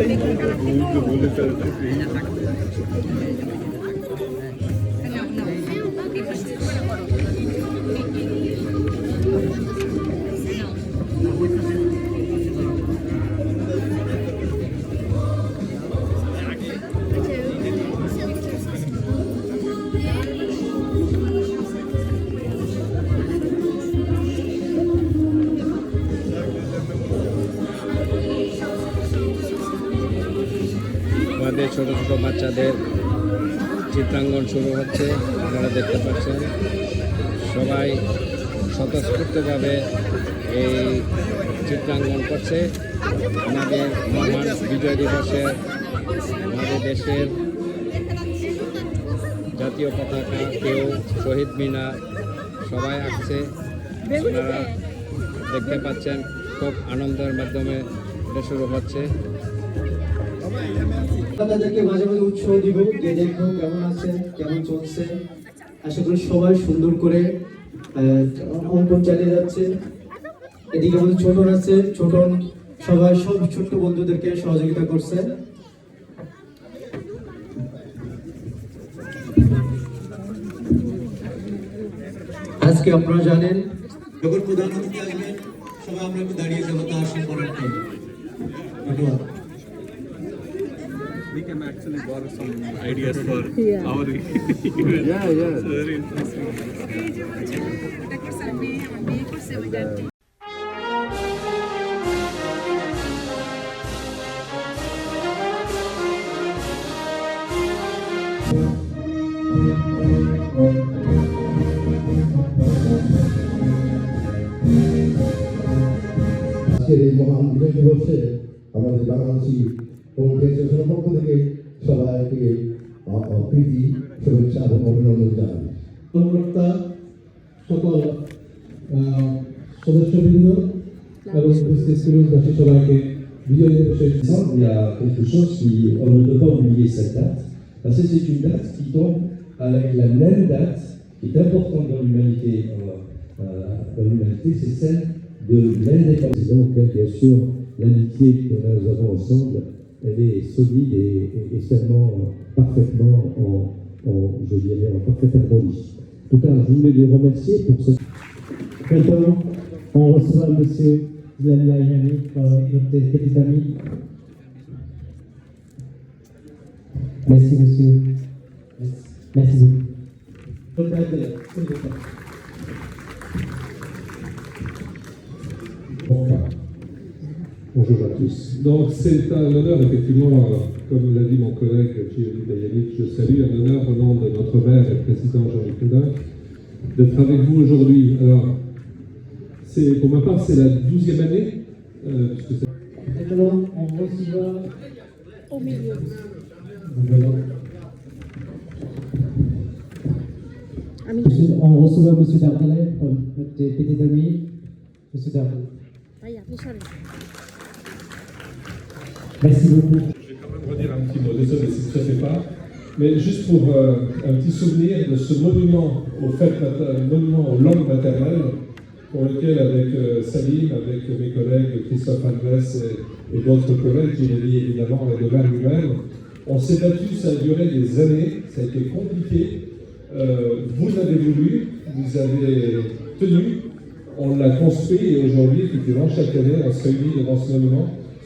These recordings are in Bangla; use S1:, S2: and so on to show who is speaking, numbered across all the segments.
S1: बोलते বাচ্চাদের চিত্রাঙ্গন শুরু হচ্ছে, আপনারা দেখতে পাচ্ছেন। সবাই স্বতঃস্ফূর্তভাবে এই চিত্রাঙ্গন করছে। আমাদের মহান বিজয় দিবসের, আমাদের দেশের জাতীয় পতাকা, কেউ শহীদ মিনার, সবাই আসছে। আপনারা দেখতে পাচ্ছেন, খুব আনন্দের মাধ্যমে এটা শুরু হচ্ছে।
S2: তাদেরকে মাঝে মাঝে উৎসাহ দিব যে দেখো, কেমন আছে কেমন চলছে? আশা করি সবাই সুন্দর করে অঙ্কন চালিয়ে যাচ্ছে। এদিকে আমাদের ছোটন আছে, ছোটন সবাই, সব ছোট্ট বন্ধুদেরকে সহযোগিতা করছে। আজকে আপনারা জানেন, যখন প্রধানমন্ত্রী আসবেন, সবাই আমরা একটু দাঁড়িয়ে যাব, তার সম্মানার্থে ধন্যবাদ।
S3: can actually borrow some ideas for
S4: Yeah.
S3: our event.
S1: Yeah, yeah.
S3: It's very interesting.
S5: আজকের এই মহান বিজয় দিবসে আমাদের বাংলাদেশি কমিউনিকেশনের পক্ষ থেকে সবাইকে আ- আ- প্রীতি শুভেচ্ছা এবং অভিনন্দন জানাই
S2: কর্মকর্তা সকল আহ, সদস্যবৃন্দ এবং উপস্থিত সিরিজবাসী সবাইকে বিজয় দিবসের
S5: Il y a quelque chose qui, on ne peut pas oublier cette date, parce que c'est une date qui tombe avec la même date qui est importante dans l'humanité, euh, euh, dans l'humanité, c'est celle de l'indépendance. Donc, bien sûr, l'amitié que nous avons ensemble, elle est solide et, seulement parfaitement en, je dirais, en parfaite harmonie. En tout cas, je voulais vous remercier pour ce
S2: Maintenant, on reçoit Monsieur Zlani euh, notre petit ami. Merci, monsieur. Merci beaucoup.
S5: Bonjour à tous.
S6: Donc c'est un honneur, effectivement, euh, comme l'a dit mon collègue Thierry Bayanic, je salue un honneur au nom de notre maire et président Jean-Luc Poudin d'être avec vous aujourd'hui. Alors, c'est, pour ma part, c'est la douzième année, euh, puisque c'est
S2: Maintenant, on reçoit.
S4: Au milieu.
S2: On reçoit Monsieur Dardalet, euh, notre ami. Monsieur Dardalet. Merci beaucoup.
S6: Je vais quand même redire un petit mot, désolé si ça ne fait pas. Mais juste pour euh, un petit souvenir de ce monument aux fêtes monument aux langues maternelles, pour lequel, avec euh, Salim, avec mes collègues Christophe Alves et, d'autres collègues, qui est lié évidemment avec le vin lui-même, on s'est battu, ça a duré des années, ça a été compliqué. Euh, vous avez voulu, vous avez tenu, on l'a construit et aujourd'hui, effectivement, chaque année, on se réunit devant ce monument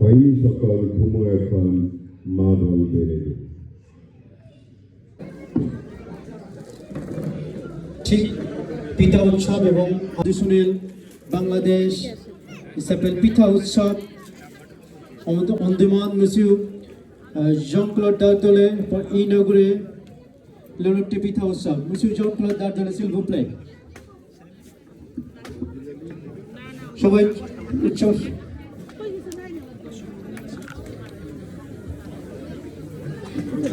S5: কয়েক সকাল ঘুম এখন মা বলবে
S2: ঠিক পিতা উৎসব। এবং আদিশুনেল বাংলাদেশ পিতা উৎসব অন্দিমান মিসিউ জন দার্দলে ই নগরে লিটি পিতা উৎসব। মিসিউ জন ক্লড দার্দলে সিলভু প্লে সবাই উৎসব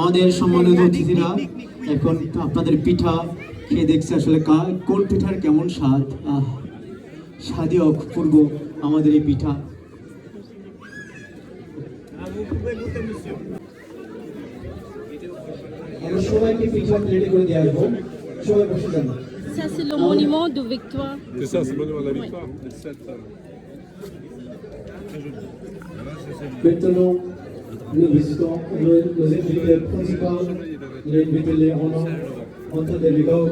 S2: আমাদের সম্মানিত অতিথিরা এখন আপনাদের পিঠা খেয়ে দেখছে আসলে কোন পিঠার কেমন স্বাদ? আহ স্বাদই অপূর্ব আমাদের এই পিঠা। আমরা সবাইকে পিঠা রেডি করে দিয়ে আসব। সবাই বসে যান।
S4: Ça, c'est le monument de victoire.
S3: C'est ça, c'est le monument de la victoire. Le
S2: Maintenant, nous visitons nos, activités principales, les les romans, entre des vigores,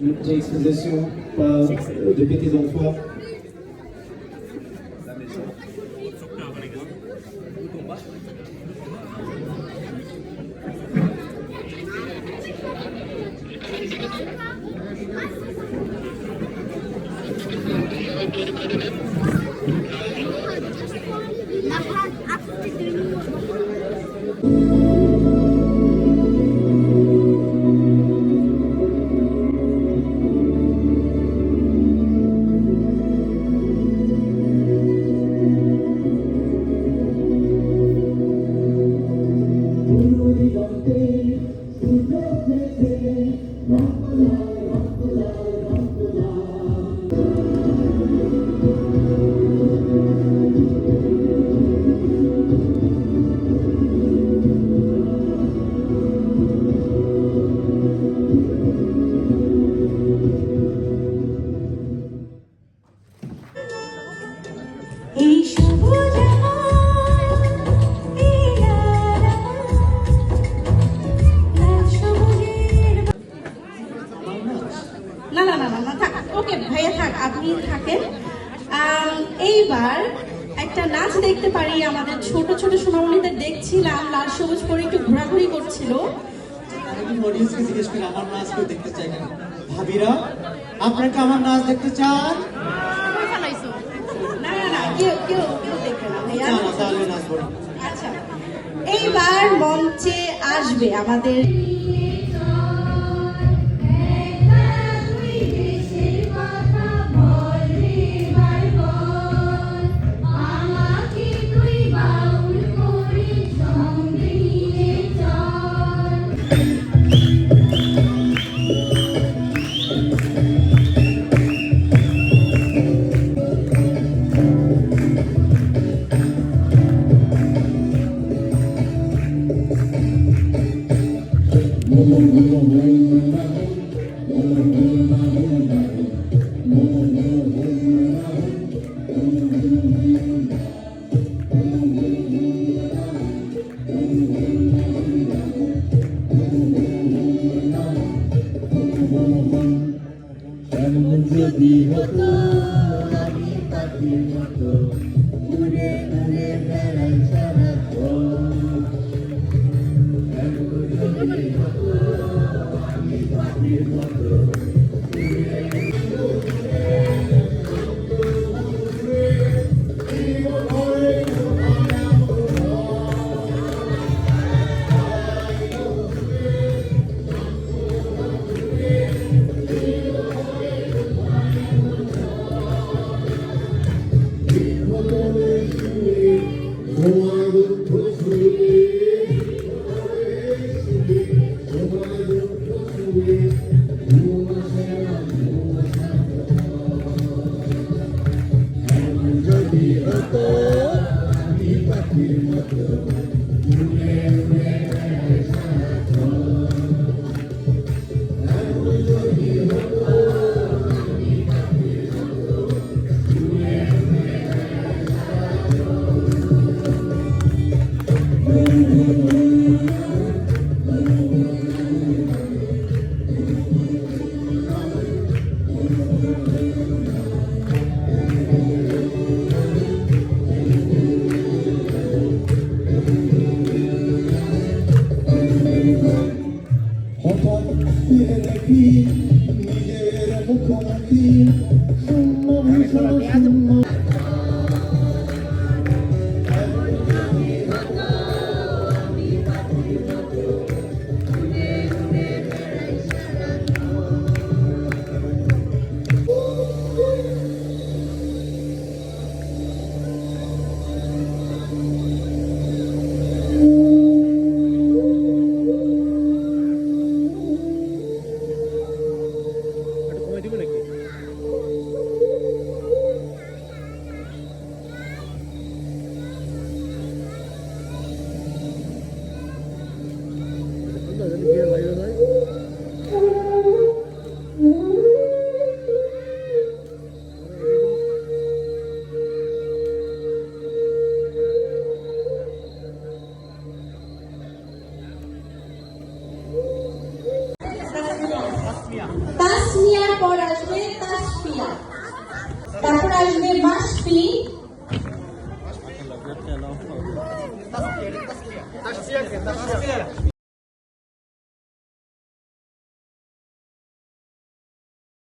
S2: des expositions par euh, de petits enfants.
S7: না না না না না থাক। ওকে ভাইয়া থাক আপনি থাকেন। এইবার একটা নাচ দেখতে পারি আমাদের ছোট ছোট সোনামণিদের দেখছিলাম লাল সবুজ করে একটু ঘোরাঘুরি করছিল।
S2: অডিয়েন্সকে জিজ্ঞেস করি আমার নাচ কেউ দেখতে চাই কেন? ভাবিরা আপনারা কি আমার নাচ দেখতে চান?
S7: না না না কেউ কেউ কেউ দেখবে না ভাইয়া। আচ্ছা এইবার মঞ্চে আসবে আমাদের Gracias. fina. Dá para as mais fino